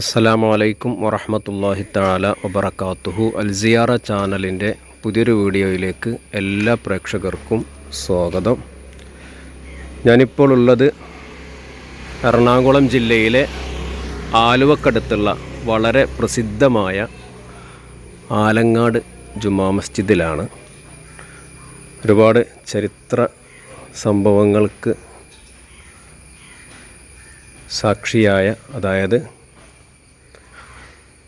അസ്സലാമു അലൈക്കും വറഹമത്തല്ലാഹി താല വബറകാതുഹു അൽസിയാറ ചാനലിന്റെ പുതിയൊരു വീഡിയോയിലേക്ക് എല്ലാ പ്രേക്ഷകർക്കും സ്വാഗതം. ഞാനിപ്പോൾ ഉള്ളത് എറണാകുളം ജില്ലയിലെ ആലുവക്കടുത്തുള്ള വളരെ പ്രസിദ്ധമായ ആലങ്ങാട് ജുമാ മസ്ജിദിലാണ്. ഒരുപാട് ചരിത്ര സംഭവങ്ങൾക്ക് സാക്ഷിയായ അതായത്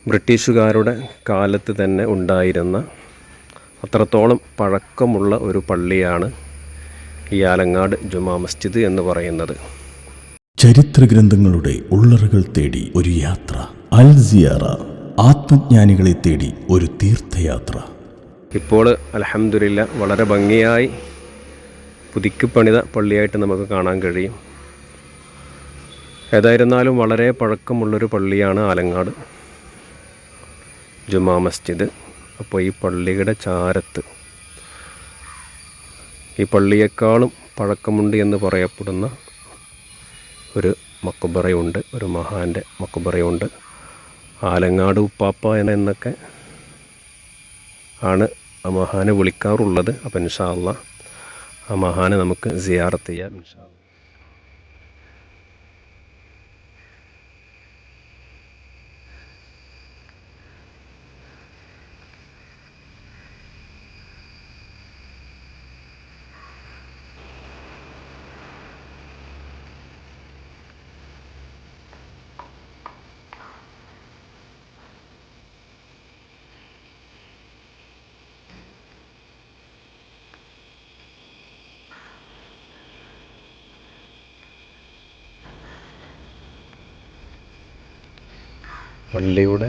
ബ്രിട്ടീഷുകാരുടെ കാലത്ത് തന്നെ ഉണ്ടായിരുന്ന അത്രത്തോളം പഴക്കമുള്ള ഒരു പള്ളിയാണ് ഈ ആലങ്ങാട് ജുമാ മസ്ജിദ് എന്ന് പറയുന്നത്. ചരിത്ര ഗ്രന്ഥങ്ങളുടെ ഉള്ളറുകൾ തേടി ഒരു യാത്ര അൽ സിയാറ ആത്മജ്ഞാനികളെ തേടി ഒരു തീർത്ഥയാത്ര. ഇപ്പോൾ അലഹമില്ല വളരെ ഭംഗിയായി പുതുക്കി പണിത പള്ളിയായിട്ട് നമുക്ക് കാണാൻ കഴിയും. ഏതായിരുന്നാലും വളരെ പഴക്കമുള്ളൊരു പള്ളിയാണ് ആലങ്ങാട്. ജുമാ മസ്ജിദ്. അപ്പോൾ ഈ പള്ളിയുടെ ചാരത്ത്. ഈ പള്ളിയേക്കാളും പഴക്കമുണ്ട് എന്ന് പറയപ്പെടുന്ന ഒരു മക്കുബറയുണ്ട് ഒരു മഹാന്റെ മക്കുബറയുണ്ട് ആലങ്ങാട് ഉപ്പാപ്പ എന്നൊക്കെ ആണ് ആ മഹാനെ വിളിക്കാറുള്ളത്. അപ്പം ഇൻഷാ അള്ളാ ആ മഹാനെ നമുക്ക് സിയാറത്ത് ചെയ്യാം ഇൻഷാ പള്ളിയുടെ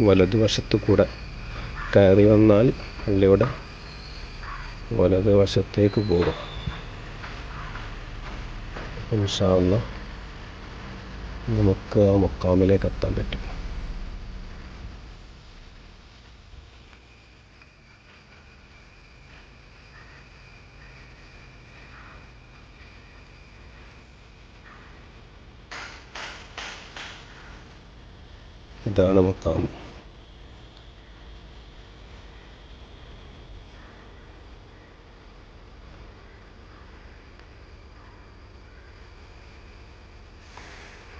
വലതുവശത്തു കൂടെ കയറി വന്നാൽ പള്ളിയുടെ വലതുവശത്തേക്ക് പോകും. ഇൻഷാ നമുക്ക് ആ മുക്കാമിലേക്ക് എത്താൻ പറ്റും. ഇതാണ് മുക്കാം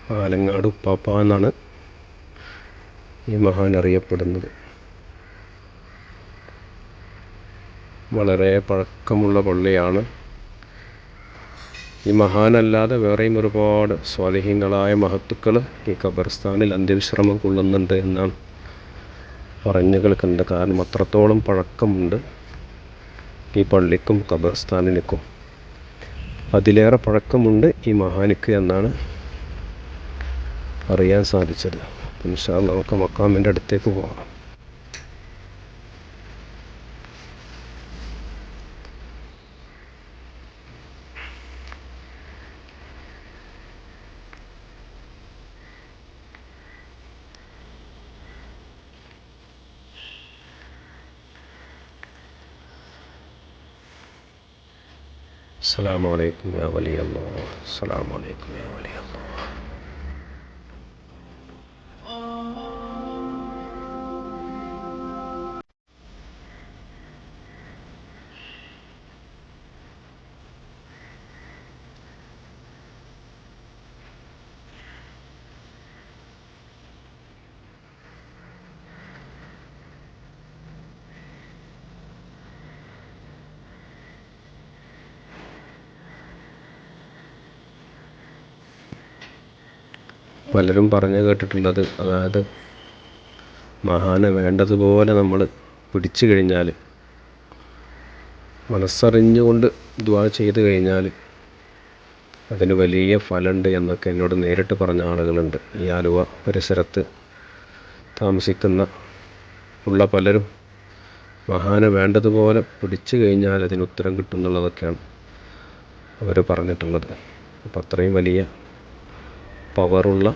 പാലങ്ങാട് ഉപ്പാപ്പ എന്നാണ് ഈ മഹാൻ അറിയപ്പെടുന്നത്. വളരെ പഴക്കമുള്ള പള്ളിയാണ്. ഈ മഹാനല്ലാതെ വേറെയും ഒരുപാട് സ്വാധീനങ്ങളായ മഹത്തുക്കൾ ഈ ഖബർസ്ഥാനിൽ അന്ത്യവിശ്രമം കൊള്ളുന്നുണ്ട് എന്നാണ് പറഞ്ഞു കേൾക്കുന്നത് കാരണം അത്രത്തോളം പഴക്കമുണ്ട് ഈ പള്ളിക്കും ഖബർസ്ഥാനിനും അതിലേറെ പഴക്കമുണ്ട് ഈ മഹാനിക്ക് എന്നാണ് അറിയാൻ സാധിച്ചത്. നമുക്ക് മക്കാമിന്റെ അടുത്തേക്ക് പോകാം. السلام علیکم یا ولی اللہ السلام علیکم یا ولی اللہ۔ പലരും പറഞ്ഞു കേട്ടിട്ടുള്ളത്. അതായത് മഹാനെ വേണ്ടതുപോലെ നമ്മൾ പിടിച്ചു കഴിഞ്ഞാൽ മനസ്സറിഞ്ഞുകൊണ്ട് ദ്വാ ചെയ്തു കഴിഞ്ഞാൽ അതിന് വലിയ ഫലമുണ്ട് എന്നൊക്കെ എന്നോട് നേരിട്ട് പറഞ്ഞ ആളുകളുണ്ട്. ഈ ആലുവ പരിസരത്ത് താമസിക്കുന്ന ഉള്ള പലരും മഹാനെ വേണ്ടതുപോലെ പിടിച്ചു കഴിഞ്ഞാൽ അതിന് ഉത്തരം കിട്ടും എന്നുള്ളതൊക്കെയാണ് അവർ പറഞ്ഞിട്ടുള്ളത്. അപ്പം അത്രയും വലിയ പവറുള്ള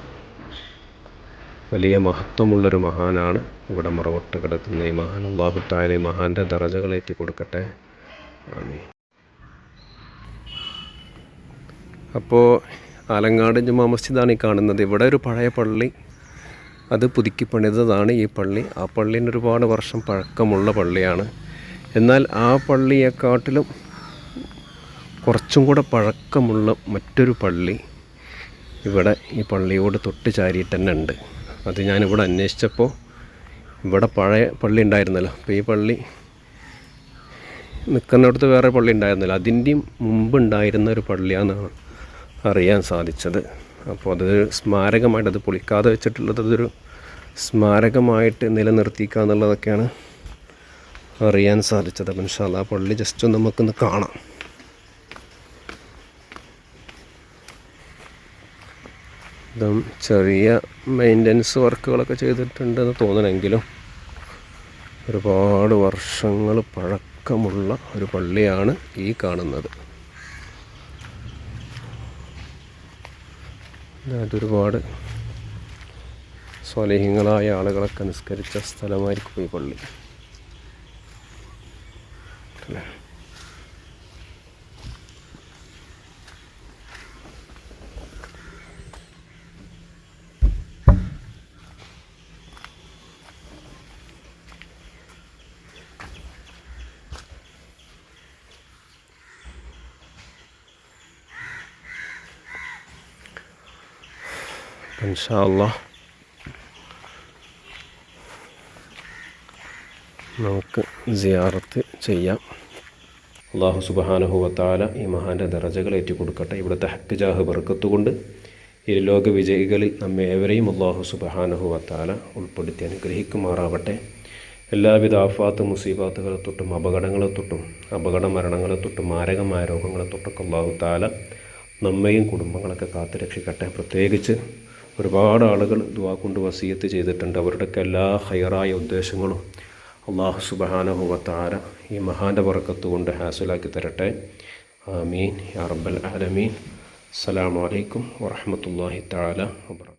വലിയ മഹത്വമുള്ളൊരു മഹാനാണ്. ഇവിടെ മറവട്ട് കിടക്കുന്ന ഈ മഹാൻ അള്ളാഹു തായാലും ഈ മഹാന്റെ ദറജകളേറ്റി കൊടുക്കട്ടെ. ആമീൻ. അപ്പോൾ ആലങ്ങാട് ജുമാ മസ്ജിദാണ് ഈ കാണുന്നത്. ഇവിടെ ഒരു പഴയ പള്ളി അത് പുതുക്കി പണിതതാണ് ഈ പള്ളി. ആ പള്ളിന് ഒരുപാട് വർഷം പഴക്കമുള്ള പള്ളിയാണ്. എന്നാൽ ആ പള്ളിയെക്കാട്ടിലും കുറച്ചും കൂടെ പഴക്കമുള്ള മറ്റൊരു പള്ളി ഇവിടെ ഈ പള്ളിയോട് തൊട്ട് ചാരിയിട്ട് തന്നെ ഉണ്ട് അത് ഞാനിവിടെ അന്വേഷിച്ചപ്പോൾ ഇവിടെ പഴയ പള്ളി ഉണ്ടായിരുന്നല്ലോ. അപ്പോൾ ഈ പള്ളി നിൽക്കുന്നിടത്ത് വേറെ പള്ളി ഉണ്ടായിരുന്നില്ല. അതിന്റെയും മുമ്പ് ഉണ്ടായിരുന്ന ഒരു പള്ളിയാണെന്നാണ് അറിയാൻ സാധിച്ചത്. അപ്പോൾ അത് സ്മാരകമായിട്ട് അത് പൊളിക്കാതെ വെച്ചിട്ടുള്ളത് അതൊരു സ്മാരകമായിട്ട് നിലനിർത്തിക്കുക എന്നുള്ളതൊക്കെയാണ് അറിയാൻ സാധിച്ചത്. അപ്പം ഇൻഷാല്ല ആ പള്ളി ജസ്റ്റ് നമുക്കൊന്ന് കാണാം. ഇതും ചെറിയ മെയിന്റനൻസ് വർക്കുകളൊക്കെ ചെയ്തിട്ടുണ്ടെന്ന് തോന്നണമെങ്കിലും ഒരുപാട് വർഷങ്ങൾ പഴക്കമുള്ള ഒരു പള്ളിയാണ് ഈ കാണുന്നത്. അതൊരുപാട് സ്വലേഹങ്ങളായ ആളുകളൊക്കെ നിസ്കരിച്ച സ്ഥലമായിരിക്കും ഈ പള്ളി. അല്ലേ? ഇൻഷാ നമുക്ക് സിയാറത്ത് ചെയ്യാം. അള്ളാഹു സുബഹാനഹുവത്താല ഈ മഹാന്റെ ദറജകൾ ഏറ്റുകൊടുക്കട്ടെ. ഇവിടുത്തെ ഹക്ക് ജാഹ് ബർക്കത്തുകൊണ്ട് ഇരുലോക വിജയികളിൽ നമ്മെ ഏവരെയും അള്ളാഹു സുബഹാനഹുവത്താല ഉൾപ്പെടുത്തി അനുഗ്രഹിക്കുമാറാവട്ടെ. എല്ലാവിധ ആഫാത്ത് മുസീബാത്തുകളെ തൊട്ടും അപകടങ്ങളെ തൊട്ടും അപകട മരണങ്ങളെ തൊട്ടും മാരകമായ രോഗങ്ങളെ തൊട്ടൊക്കെ അള്ളാഹു താല നമ്മയും കുടുംബങ്ങളൊക്കെ കാത്തുരക്ഷിക്കട്ടെ. പ്രത്യേകിച്ച് ഒരുപാട് ആളുകൾ ദുവാ കൊണ്ട് വസീയത്ത് ചെയ്തിട്ടുണ്ട്. അവരുടെയൊക്കെ എല്ലാ ഹയറായ ഉദ്ദേശങ്ങളും അള്ളാഹു സുബഹാനഹുവത്താര ഈ മഹാന്റെ പറക്കത്ത് കൊണ്ട് ഹാസിലാക്കി തരട്ടെ. ആമീൻ. യാ റബ്ബൽ ആലമീൻ. അസ്സലാമു അലൈക്കും വറഹ്മത്തുള്ളാഹി തആല വബറകാതുഹു